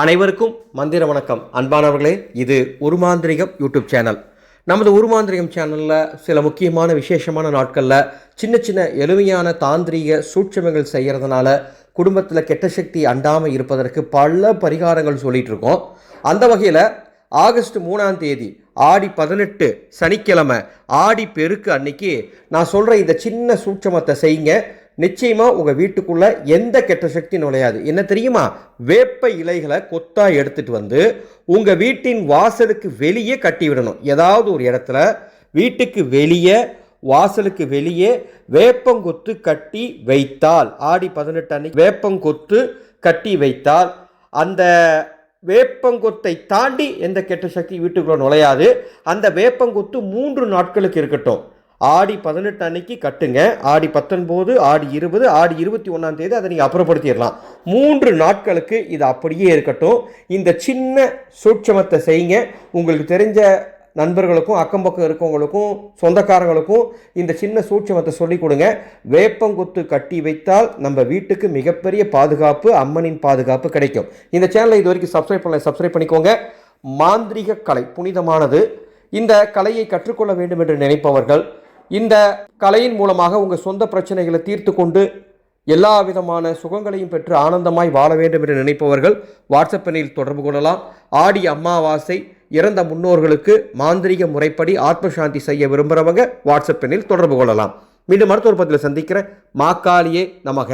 அனைவருக்கும் மந்திர வணக்கம். அன்பானவர்களே இது உருமாந்திரிகம் யூடியூப் சேனல். நமது உருமாந்திரிகம் சேனலில் சில முக்கியமான விசேஷமான நாட்களில் சின்ன சின்ன எளிமையான தாந்திரீக சூட்சமங்கள் செய்கிறதுனால குடும்பத்தில் கெட்ட சக்தி அண்டாமல் இருப்பதற்கு பல பரிகாரங்கள் சொல்லிகிட்டு இருக்கோம் அந்த வகையில் ஆகஸ்ட் மூணாம் தேதி ஆடி பதினெட்டு சனிக்கிழமை ஆடி பெருக்கு அன்னைக்கு நான் சொல்கிற இந்த சின்ன சூட்சமத்தை செய்யுங்க. நிச்சயமாக உங்கள் வீட்டுக்குள்ளே எந்த கெட்ட சக்தி நுழையாது. என்ன தெரியுமா? வேப்ப இலைகளை கொத்தாக எடுத்துகிட்டு வந்து உங்கள் வீட்டின் வாசலுக்கு வெளியே கட்டி விடணும். ஏதாவது ஒரு இடத்துல வீட்டுக்கு வெளியே வாசலுக்கு வெளியே வேப்பங்கொத்து கட்டி வைத்தால் ஆடி பதினெட்டு அன்னைக்கு வேப்பங்கொத்து கட்டி வைத்தால் அந்த வேப்பங்கொத்தை தாண்டி எந்த கெட்ட சக்தி வீட்டுக்குள்ளே நுழையாது. அந்த வேப்பங்கொத்து மூன்று நாட்களுக்கு இருக்கட்டும். ஆடி பதினெட்டு அன்னைக்கு கட்டுங்க. ஆடி பத்தொன்பது ஆடி இருபது ஆடி இருபத்தி ஒன்றாம் தேதி அதை நீங்கள் அப்புறப்படுத்திடலாம். மூன்று நாட்களுக்கு இது அப்படியே இருக்கட்டும். இந்த சின்ன சூட்சமத்தை செய்யுங்க. உங்களுக்கு தெரிஞ்ச நண்பர்களுக்கும் அக்கம் பக்கம் இருக்கவங்களுக்கும் சொந்தக்காரங்களுக்கும் இந்த சின்ன சூட்சமத்தை சொல்லிக் கொடுங்க. வேப்பங்குத்து கட்டி வைத்தால் நம்ம வீட்டுக்கு மிகப்பெரிய பாதுகாப்பு அம்மனின் பாதுகாப்பு கிடைக்கும். இந்த சேனலை இது வரைக்கும் சப்ஸ்கிரைப் பண்ணல சப்ஸ்கிரைப் பண்ணிக்கோங்க. மாந்திரிக கலை புனிதமானது. இந்த கலையை கற்றுக்கொள்ள வேண்டும் என்று நினைப்பவர்கள் இந்த கலையின் மூலமாக உங்கள் சொந்த பிரச்சனைகளை தீர்த்து கொண்டு எல்லா விதமான சுகங்களையும் பெற்று ஆனந்தமாய் வாழ வேண்டும் என்று நினைப்பவர்கள் வாட்ஸ்அப் எண்ணில் தொடர்பு கொள்ளலாம். ஆடி அமாவாசை இறந்த முன்னோர்களுக்கு மாந்திரிக முறைப்படி ஆத்ம சாந்தி செய்ய விரும்புகிறவங்க வாட்ஸ்அப் எண்ணில் தொடர்பு கொள்ளலாம். மீண்டும் மருத்துவ பத்தியில் சந்திக்கிற மாக்காளியே நமக.